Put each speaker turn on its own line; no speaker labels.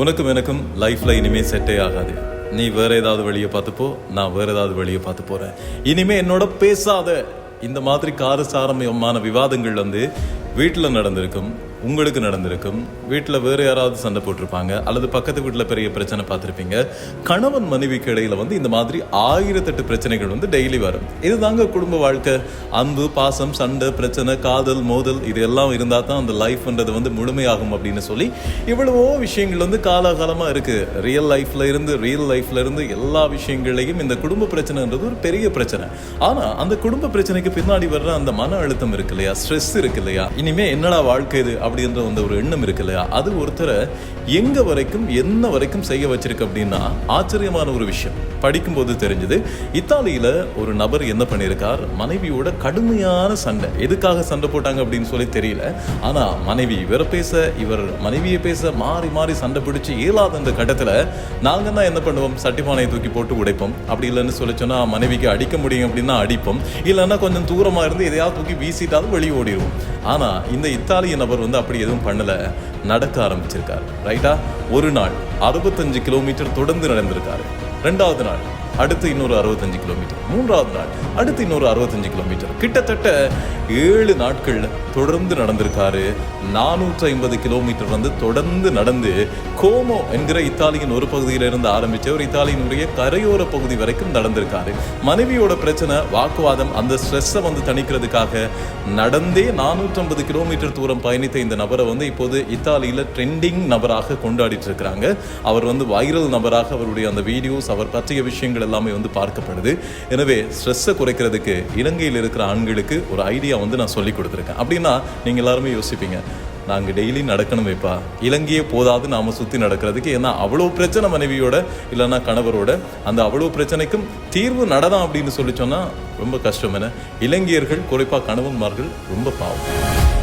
உனக்கும் எனக்கும் லைஃப்பில் இனிமே செட்டே ஆகாது. நீ வேறு ஏதாவது வழியை பார்த்துப்போ நான் வேறு ஏதாவது வழியை பார்த்து போகிறேன் இனிமேல் என்னோட பேசாத. இந்த மாதிரி காரசாரமயமான விவாதங்கள் வந்து வீட்டில் நடந்திருக்கும். உங்களுக்கு நடந்திருக்கும். வீட்டில் வேறு யாராவது சண்டை போட்டிருப்பாங்க அல்லது பக்கத்து வீட்டில் பெரிய பிரச்சனை பார்த்துருப்பீங்க கணவன் மனைவிக்கு இடையில் வந்து இந்த மாதிரி ஆயிரத்தெட்டு பிரச்சனைகள் வந்து டெய்லி வரும். இதுதாங்க குடும்ப வாழ்க்கை. அன்பு பாசம் சண்டை பிரச்சனை காதல் மோதல் இது எல்லாம் இருந்தால் தான் அந்த லைஃப்ன்றது வந்து முழுமையாகும் அப்படின்னு சொல்லி இவ்வளவோ விஷயங்கள் வந்து காலாகாலமாக இருக்குது ரியல் லைஃப்ல இருந்து ரியல் லைஃப்ல இருந்து எல்லா விஷயங்களையும் இந்த குடும்ப பிரச்சனைன்றது ஒரு பெரிய பிரச்சனை. ஆனால் அந்த குடும்ப பிரச்சனைக்கு பின்னாடி வர்ற அந்த மன அழுத்தம் இருக்கு இல்லையா? ஸ்ட்ரெஸ் இருக்கு இல்லையா? இனிமே என்னடா வாழ்க்கை இது அப்படின்ற அந்த ஒரு எண்ணம் இருக்கு இல்லையா? அது ஒருத்தரை எங்க வரைக்கும் என்ன வரைக்கும் செய்ய வச்சிருக்கு அப்படின்னா ஆச்சரியமான ஒரு விஷயம். படிக்கும்போது தெரிஞ்சது இத்தாலியில ஒரு நபர் என்ன பண்ணியிருக்கார்? மனைவியோட கடுமையான சண்டை. எதுக்காக சண்டை போட்டாங்க அப்படின்னு சொல்லி தெரியல. ஆனா மனைவி இவரை பேச இவர் மனைவியை பேச மாறி மாறி சண்டை பிடிச்சி இயலாத அந்த கட்டத்துல நாங்க தான் என்ன பண்ணுவோம்? சட்டிப்பானையை தூக்கி போட்டு உடைப்போம். அப்படி இல்லைன்னு சொல்லி சொன்னா மனைவிக்கு அடிக்க முடியும் அப்படின்னா அடிப்போம். இல்லைன்னா கொஞ்சம் தூரமா இருந்து எதையாவது தூக்கி வீசிட்டாலும் வெளியே ஓடிடுவோம். ஆனா இந்த இத்தாலிய நபர் வந்து அப்படி எதுவும் பண்ணல நடக்க ஆரம்பிச்சிருக்காரு. ரைட்டா ஒரு நாள் அறுபத்தஞ்சு கிலோமீட்டர் தொடர்ந்து நடந்திருக்காரு. ரெண்டாவது நாள் அடுத்து இன்னொரு அறுபத்தஞ்சு கிலோமீட்டர் மூன்றாவது நாள் அடுத்து இன்னொரு அறுபத்தஞ்சு கிலோமீட்டர் கிட்டத்தட்ட ஏழு நாட்கள் தொடர்ந்து நடந்திருக்காரு. நானூற்றி ஐம்பது கிலோமீட்டர் வந்து தொடர்ந்து நடந்து கோமோ என்கிற இத்தாலியின் ஒரு பகுதியில இருந்து ஆரம்பிச்சு ஒரு இத்தாலியினுடைய கரையோர பகுதி வரைக்கும் நடந்திருக்காரு. மனைவியோட பிரச்சனை வாக்குவாதம் அந்த ஸ்ட்ரெஸ்ஸை வந்து தணிக்கிறதுக்காக நடந்தே நானூற்றம்பது கிலோமீட்டர் தூரம் பயணித்த இந்த நபரை வந்து இப்போது இத்தாலியில் ட்ரெண்டிங் நபராக கொண்டாடிட்டு இருக்கிறாங்க. அவர் வந்து வைரல் நபராக அவருடைய அந்த வீடியோஸ் அவர் பற்றிய விஷயங்கள் எல்லாமே வந்து பார்க்கப்படுது. எனவே ஸ்ட்ரெஸ்ஸை குறைக்கிறதுக்கு இலங்கையில் இருக்கிற ஆண்களுக்கு ஒரு ஐடியா வந்து நான் சொல்லி கொடுத்துருக்கேன். அப்படின்னா நீங்கள் எல்லாருமே யோசிப்பீங்க நாங்கள் டெய்லி நடக்கணும் வைப்பா இலங்கையே போதாது நாம சுற்றி நடக்கிறதுக்கு. ஏன்னா அவ்வளோ பிரச்சனை மனைவியோட இல்லைன்னா கணவரோட அந்த அவ்வளோ பிரச்சனைக்கும் தீர்வு நடதான் அப்படின்னு சொல்லி சொன்னால் ரொம்ப கஷ்டம். என இலங்கையர்கள் குறிப்பாக கணவன்மார்கள் ரொம்ப பாவம்.